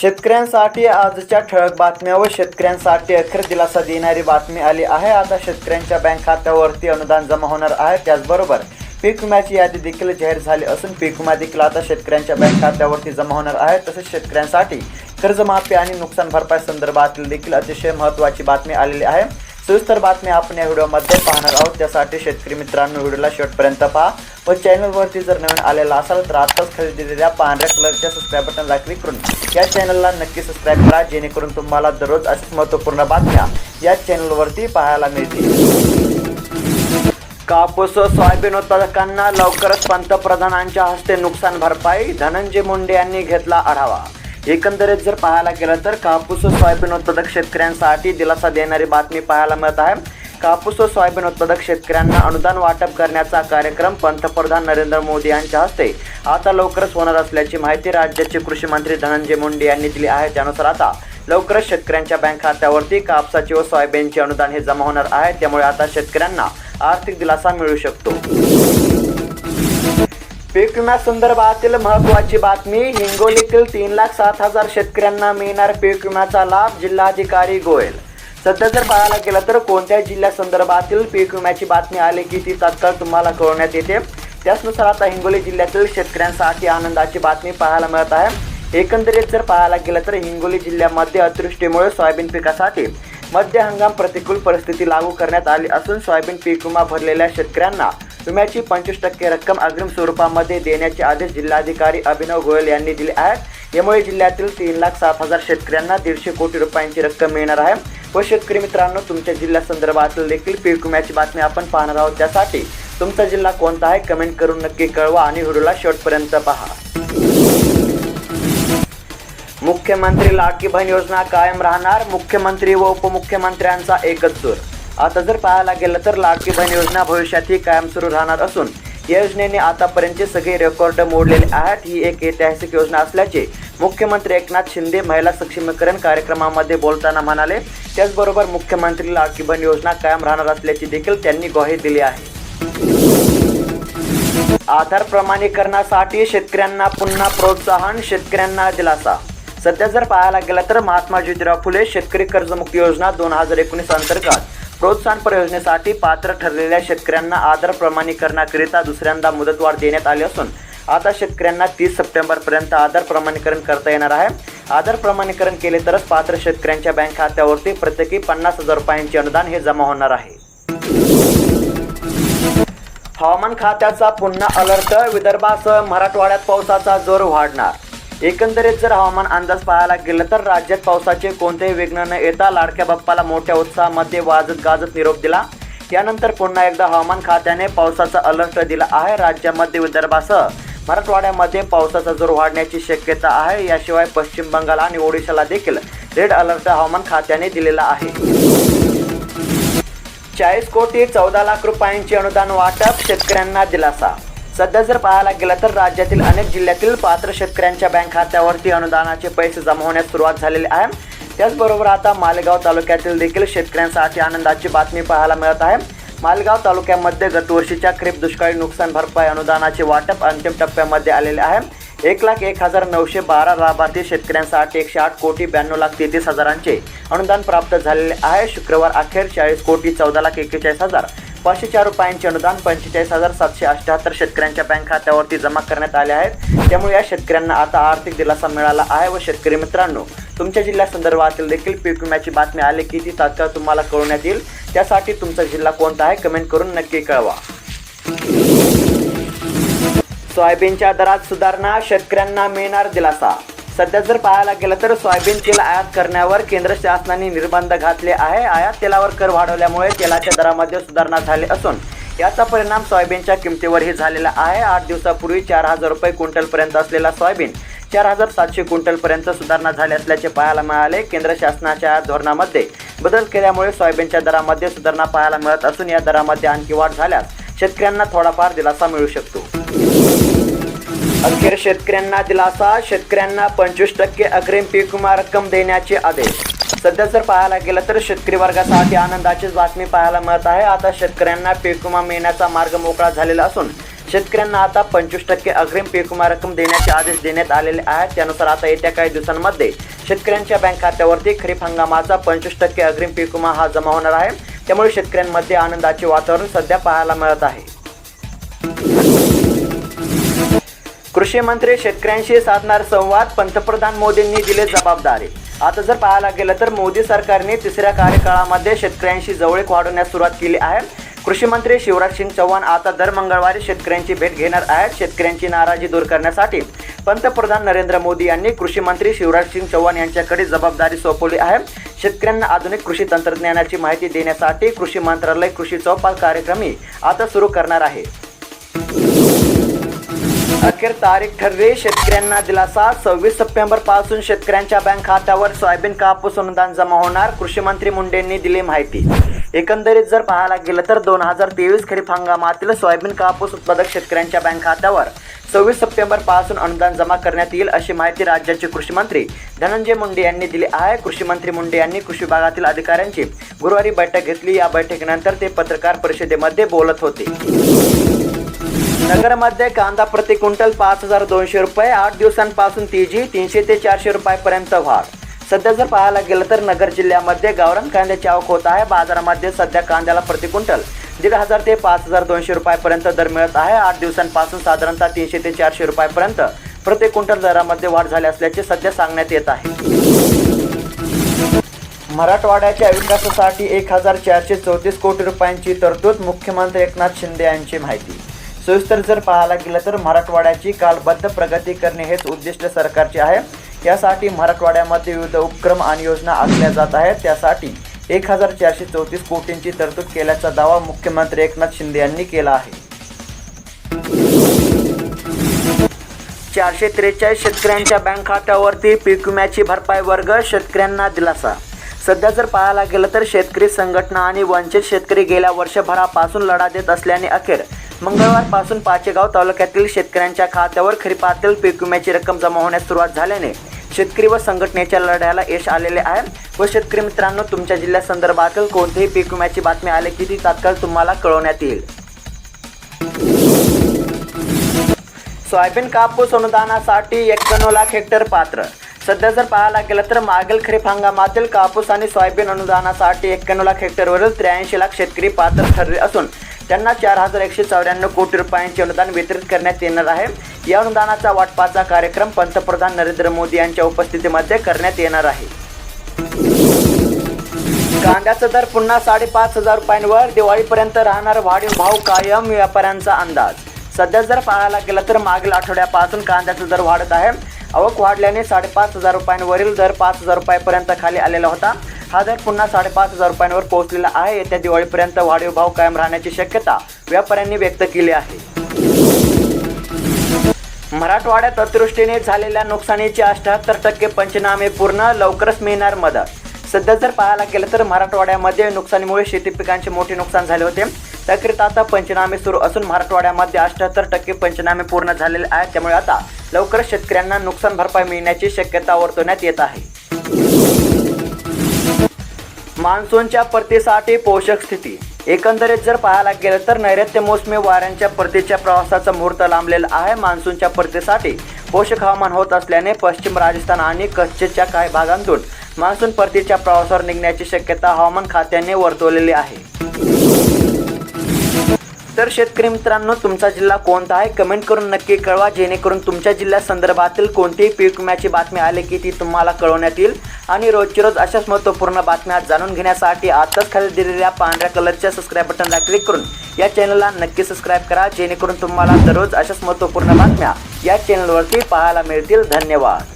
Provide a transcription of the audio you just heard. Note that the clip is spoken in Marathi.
शेतकऱ्यांसाठी आजच्या ठळक बातम्या व शेतकऱ्यांसाठी अखेर दिलासा देणारी बातमी आली आहे. आता शेतकऱ्यांच्या बँक खात्यावरती अनुदान जमा होणार आहे. त्याचबरोबर पीक विम्याची यादी देखील जाहीर झाली असून पीक विमा देखील आता शेतकऱ्यांच्या बँक खात्यावरती जमा होणार आहे. तसेच शेतकऱ्यांसाठी कर्जमाफी आणि नुकसान भरपाई संदर्भातील देखील अतिशय महत्त्वाची बातमी आलेली आहे. सविस्तर बातमी आपण या व्हिडिओमध्ये पाहणार आहोत. त्यासाठी शेतकरी मित्रांनो व्हिडिओला शेवटपर्यंत पहा. व चॅनलवरती जर नवीन आलेला असाल तर आताच खाली दिलेल्या पांढऱ्या कलरच्या सबस्क्राईब बटनला क्लिक करून. या चॅनलला नक्की सबस्क्राईब करा जेणेकरून तुम्हाला दररोज अशीच महत्त्वपूर्ण बातम्या या चॅनलवरती पाहायला मिळतील. कापूस व सोयाबीन उत्पादकांना लवकरच पंतप्रधानांच्या हस्ते नुकसान भरपाई. धनंजय मुंडे यांनी घेतला आढावा. एकंदरीत जर पाहायला गेलं तर कापूस व सोयाबीन उत्पादक शेतकऱ्यांसाठी दिलासा देणारी बातमी पाहायला मिळत आहे. कापूस व सोयाबीन उत्पादक शेतकऱ्यांना अनुदान वाटप करण्याचा कार्यक्रम पंतप्रधान नरेंद्र मोदी यांच्या हस्ते. आता लवकरच होणार असल्याची माहिती राज्याचे कृषी मंत्री धनंजय मुंडे यांनी दिली आहे. त्यानुसार आता लवकरच शेतकऱ्यांच्या बँक खात्यावरती कापसाचे व सोयाबीनचे अनुदान हे जमा होणार आहे. त्यामुळे आता शेतकऱ्यांना आर्थिक दिलासा मिळू शकतो. पीक विम्यासंदर्भातील महत्त्वाची बातमी हिंगोलीतील तीन लाख सात हजार शेतकऱ्यांना मिळणार पीक विम्याचा लाभ जिल्हाधिकारी गोयल. सध्या जर पाहायला गेलं तर कोणत्या जिल्ह्यासंदर्भातील पीक विम्याची बातमी आली की ती तात्काळ तुम्हाला कळवण्यात येते. त्याचनुसार आता हिंगोली जिल्ह्यातील शेतकऱ्यांसाठी आनंदाची बातमी पाहायला मिळत आहे. एकंदरीत जर पाहायला गेलं तर हिंगोली जिल्ह्यामध्ये अतिवृष्टीमुळे सोयाबीन पिकासाठी मध्य हंगाम प्रतिकूल परिस्थिती लागू करण्यात आली असून सोयाबीन पीक विमा भरलेल्या शेतकऱ्यांना विम्याची पंचवीस टक्के रक्कम अग्रिम स्वरूपामध्ये देण्याचे आदेश जिल्हाधिकारी अभिनव गोयल यांनी दिले आहेत. यामुळे जिल्ह्यातील तीन लाख सात हजार शेतकऱ्यांना दीडशे कोटी रुपयांची रक्कम मिळणार आहे. व शेतकरी मित्रांनो तुमच्या जिल्ह्या संदर्भातील देखील पीक विम्याची बातमी आपण पाहणार आहोत. त्यासाठी तुमचा जिल्हा कोणता आहे कमेंट करून नक्की कळवा आणि व्हिडिओला शेवटपर्यंत पहा. मुख्यमंत्री लाडकी बहीण योजना कायम राहणार. मुख्यमंत्री व उपमुख्यमंत्र्यांचा एकच सूर आता जर पाहायला गेलं तर लाडकी बहीण योजना भविष्यातही कायम सुरू राहणार असून या योजनेने आतापर्यंतचे सगळे रेकॉर्ड मोडलेले आहेत. ही एक ऐतिहासिक योजना असल्याचे मुख्यमंत्री एकनाथ शिंदे महिला सक्षमीकरण कार्यक्रमामध्ये बोलताना म्हणाले. त्याचबरोबर मुख्यमंत्री लाडकी बहीण योजना कायम राहणार असल्याची देखील त्यांनी ग्वाही दिली आहे. आधार प्रमाणीकरणासाठी शेतकऱ्यांना पुन्हा प्रोत्साहन शेतकऱ्यांना दिलासा. सध्या जर पाहायला गेलं तर महात्मा ज्योतिराव फुले शेतकरी कर्जमुक्ती योजना दोन हजार एकोणीस अंतर्गत प्रोत्साहन योजनेसाठी पात्र ठरलेल्या शेतकऱ्यांना आधार प्रमाणीकरणाकरिता दुसऱ्यांदा मुदतवाढ देण्यात आली असून आता शेतकऱ्यांना तीस सप्टेंबरपर्यंत आधार प्रमाणीकरण करता येणार आहे. आधार प्रमाणीकरण केले तरच पात्र शेतकऱ्यांच्या बँक खात्यावरती प्रत्येकी पन्नास हजार रुपयांचे अनुदान हे जमा होणार आहे. हवामान खात्याचा पुन्हा अलर्ट विदर्भासह मराठवाड्यात पावसाचा जोर वाढणार. एकंदरीत जर हवामान अंदाज पाहायला गेलं तर राज्यात पावसाचे कोणतेही विघ्न न येता लाडक्या बाप्पाला मोठ्या उत्साहामध्ये वाजत गाजत निरोप दिला. यानंतर पुन्हा एकदा हवामान खात्याने पावसाचा अलर्ट दिला आहे. राज्यामध्ये विदर्भासह मराठवाड्यामध्ये पावसाचा जोर वाढण्याची शक्यता आहे. याशिवाय पश्चिम बंगाल आणि ओडिशाला देखील रेड अलर्ट हवामान खात्याने दिलेला आहे. चाळीस कोटी चौदा लाख रुपयांचे अनुदान वाटप शेतकऱ्यांना दिलासा सध्या जर पाहायला गेलं तर राज्यातील अनेक जिल्ह्यातील पात्र शेतकऱ्यांच्या बँक खात्यावरती अनुदानाचे पैसे जमा होण्यास सुरुवात झालेली आहे. त्याचबरोबर आता मालेगाव तालुक्यातील देखील शेतकऱ्यांसाठी आनंदाची बातमी पाहायला मिळत आहे. मालेगाव तालुक्यामध्ये गतवर्षीच्या खरीप दुष्काळी नुकसान भरपाई अनुदानाचे वाटप अंतिम टप्प्यामध्ये आलेले आहे. एक लाख एक हजार नऊशे बारा लाभार्थी शेतकऱ्यांसाठी एकशे आठ कोटी ब्याण्णव लाख तेहतीस हजारांचे अनुदान प्राप्त झालेले आहे. शुक्रवार अखेर चाळीस कोटी चौदा लाख एक्केचाळीस हजार पाचशे चार रुपयांचे अनुदान पंचेचाळीस हजार सातशे अठ्ठ्याहत्तर शेतकऱ्यांच्या बँक खात्यावरती जमा करण्यात आले आहेत. त्यामुळे या शेतकऱ्यांना आता आर्थिक दिलासा मिळाला आहे व शेतकरी मित्रांनो तुमच्या जिल्ह्यासंदर्भातील देखील पीक विम्याची बातमी आली की ती तात्काळ तुम्हाला कळवण्यात येईल. त्यासाठी तुमचा जिल्हा कोणता आहे कमेंट करून नक्की कळवा. सोयाबीनच्या दरात सुधारणा शेतकऱ्यांना मिळणार दिलासा. सध्या जर पाहायला गेलं तर सोयाबीन तेल आयात करण्यावर केंद्र शासनाने निर्बंध घातले आहे. आयात तेलावर कर वाढवल्यामुळे तेलाच्या दरामध्ये सुधारणा झाली असून याचा परिणाम सोयाबीनच्या किमतीवरही झालेला आहे. आठ दिवसापूर्वी चार हजार रुपये क्विंटलपर्यंत असलेला सोयाबीन चार हजार सातशे क्विंटलपर्यंत सुधारणा झाली असल्याचे पाहायला मिळाले. केंद्र शासनाच्या धोरणामध्ये बदल केल्यामुळे सोयाबीनच्या दरामध्ये सुधारणा पाहायला मिळत असून या दरामध्ये आणखी वाढ झाल्यास शेतकऱ्यांना थोडाफार दिलासा मिळू शकतो. अखेर शेतकऱ्यांना दिलासा शेतकऱ्यांना पंचवीस टक्के अग्रिम पीक विमा रक्कम देण्याचे आदेश. सध्या जर पाहायला गेलं तर शेतकरी वर्गासाठी आनंदाचीच बातमी पाहायला मिळत आहे. आता शेतकऱ्यांना पीक विमा मिळण्याचा मार्ग मोकळा झालेला असून शेतकऱ्यांना आता पंचवीस टक्के अग्रिम पीक विमा रक्कम देण्याचे आदेश देण्यात आलेले आहेत. त्यानुसार आता येत्या काही दिवसांमध्ये शेतकऱ्यांच्या बँक खात्यावरती खरीप हंगामाचा पंचवीस टक्के अग्रिम पीक विमा हा जमा होणार आहे. त्यामुळे शेतकऱ्यांमध्ये आनंदाचे वातावरण सध्या पाहायला मिळत आहे. कृषी मंत्री शेतकऱ्यांशी साधणार संवाद पंतप्रधान मोदींनी दिले जबाबदारी. आता जर पाहायला गेलं तर मोदी सरकारने तिसऱ्या कार्यकाळामध्ये शेतकऱ्यांशी जवळीक वाढवण्यास सुरुवात केली आहे. कृषी मंत्री शिवराज सिंग चौहान आता दर मंगळवारी शेतकऱ्यांची भेट घेणार आहेत. शेतकऱ्यांची नाराजी दूर करण्यासाठी पंतप्रधान नरेंद्र मोदी यांनी कृषी मंत्री शिवराज सिंग चौहान यांच्याकडे जबाबदारी सोपवली आहे. शेतकऱ्यांना आधुनिक कृषी तंत्रज्ञानाची माहिती देण्यासाठी कृषी मंत्रालय कृषी चौपाल कार्यक्रमही आता सुरू करणार आहे. अखेर तारीख ठरली. शेतकऱ्यांना दिलासा. सव्वीस सप्टेंबरपासून शेतकऱ्यांच्या बँक खात्यावर सोयाबीन कापूस अनुदान जमा होणार. कृषी मंत्री मुंडेंनी दिली माहिती. एकंदरीत जर पाहायला गेलं तर दोन हजार तेवीस खरीप हंगामातील सोयाबीन कापूस उत्पादक शेतकऱ्यांच्या बँक खात्यावर सव्वीस सप्टेंबरपासून अनुदान जमा करण्यात येईल अशी माहिती राज्याचे कृषी मंत्री धनंजय मुंडे यांनी दिली आहे. कृषी मंत्री मुंडे यांनी कृषी विभागातील अधिकाऱ्यांची गुरुवारी बैठक घेतली. या बैठकीनंतर ते पत्रकार परिषदेमध्ये बोलत होते. नगरमध्ये कांदा प्रति क्विंटल पाच हजार दोनशे रुपये आठ दिवसांपासून तेजी तीनशे ते चारशे रुपयापर्यंत वाढ. सध्या जर पाहायला गेलं तर नगर जिल्ह्यामध्ये गावरान कांद्याची आवक होत आहे. बाजारामध्ये सध्या कांद्याला प्रति क्विंटल दीड हजार ते पाच हजार दोनशे रुपयापर्यंत दर मिळत आहे. आठ दिवसांपासून साधारणतः तीनशे ते चारशे रुपयापर्यंत प्रति क्विंटल दरामध्ये वाढ झाली असल्याचे सध्या सांगण्यात येत आहे. मराठवाड्याच्या विकासासाठी एक हजार चारशे चौतीस कोटी रुपयांची तरतूद मुख्यमंत्री एकनाथ शिंदे यांची माहिती. सविस्तर जर पाहायला गेलं तर मराठवाड्याची कालबद्ध प्रगती करणे हेच उद्दिष्ट सरकारचे आहे. यासाठी मराठवाड्यामध्ये विविध उपक्रम आणि योजना आखल्या जात आहेत. त्यासाठी एक हजार चारशे चौतीस कोटींची तरतूद केल्याचा दावा मुख्यमंत्री एकनाथ शिंदे यांनी केला आहे. चारशे त्रेचाळीस शेतकऱ्यांच्या बँक खात्यावरती पीक विम्याची भरपाई वर्ग शेतकऱ्यांना दिलासा. सध्या जर पाहायला गेलं तर शेतकरी संघटना आणि वंचित शेतकरी गेल्या वर्षभरापासून लढा देत असल्याने अखेर मंगळवारपासून पाचेगाव तालुक्यातील शेतकऱ्यांच्या खात्यावर खरीपातील पीक विम्याची रक्कम जमा होण्यास सुरुवात झाल्याने शेतकरी व संघटनेच्या लढ्याला यश आलेले आहे. व शेतकरी मित्रांनो तुमच्या जिल्ह्यासंदर्भातील कोणतीही पीक विम्याची बातमी आली की ती तात्काळ तुम्हाला कळवण्यात येईल. सोयाबीन कापूस अनुदानासाठी एक्क्याण्णव लाख हेक्टर पात्र. सध्या जर पाहायला गेलं तर मागील खरीप हंगामातील कापूस आणि सोयाबीन अनुदानासाठी एक्क्याण्णव लाख हेक्टरवरील त्र्याऐंशी लाख शेतकरी पात्र ठरले असून त्यांना चार हजार एकशे चौऱ्याण्णव कोटी रुपयांचे अनुदान वितरित करण्यात येणार आहे. या अनुदानाचा वाटपाचा कार्यक्रम पंतप्रधान नरेंद्र मोदी यांच्या उपस्थितीमध्ये करण्यात येणार आहे. कांद्याचा दर पुन्हा साडेपाच हजार रुपयांवर दिवाळीपर्यंत राहणार वाढीव भाव कायम व्यापाऱ्यांचा अंदाज. सध्या जर पाहायला गेलं तर मागील आठवड्यापासून कांद्याचा दर वाढत आहे. आवक वाढल्याने साडेपाच हजार रुपयांवरील दर पाच हजार रुपयापर्यंत खाली आलेला होता. हा दर पुन्हा साडेपाच हजार रुपयांवर पोहोचलेला आहे. येत्या दिवाळीपर्यंत वाढीव भाव कायम राहण्याची शक्यता व्यापाऱ्यांनी व्यक्त केली आहे. मराठवाड्यात अतिवृष्टीने झालेल्या नुकसानीचे अठ्याहत्तर टक्के पंचनामे पूर्ण लवकरच मिळणार मदत. सध्या जर पाहायला गेलं तर मराठवाड्यामध्ये नुकसानीमुळे शेती पिकांचे मोठे नुकसान झाले होते. त्याकरिता आता पंचनामे सुरू असून मराठवाड्यामध्ये अठ्याहत्तर टक्के पंचनामे पूर्ण झालेले आहेत. त्यामुळे आता लवकरच शेतकऱ्यांना नुकसान भरपाई मिळण्याची शक्यता वर्तवण्यात येत आहे. मान्सूनच्या परतीसाठी पोषक स्थिती. एकंदरीत जर पाहायला गेलं तर नैऋत्य मोसमी वाऱ्यांच्या परतीच्या प्रवासाचा मुहूर्त लांबलेला आहे. मान्सूनच्या परतीसाठी पोषक हवामान होत असल्याने पश्चिम राजस्थान आणि कच्छच्या काही भागांतून मान्सून परतीच्या प्रवासावर निघण्याची शक्यता हवामान खात्याने वर्तवलेली आहे. तर शेतकरी मित्रांनो तुमचा जिल्हा कोणता आहे? कमेंट करून नक्की कळवा जेणेकरून तुमच्या जिल्ह्या संदर्भातील कोणतीही पीक विम्याची बातमी आली की ती तुम्हाला कळवण्यात येईल. आणि रोजची रोज अशाच महत्त्वपूर्ण बातम्या जाणून घेण्यासाठी आताच खाली दिलेल्या पांढऱ्या कलरच्या सबस्क्राईब बटनला क्लिक करून या चॅनलला नक्की सबस्क्राईब करा जेणेकरून तुम्हाला दररोज अशाच महत्त्वपूर्ण बातम्या या चॅनलवरती पाहायला मिळतील. धन्यवाद.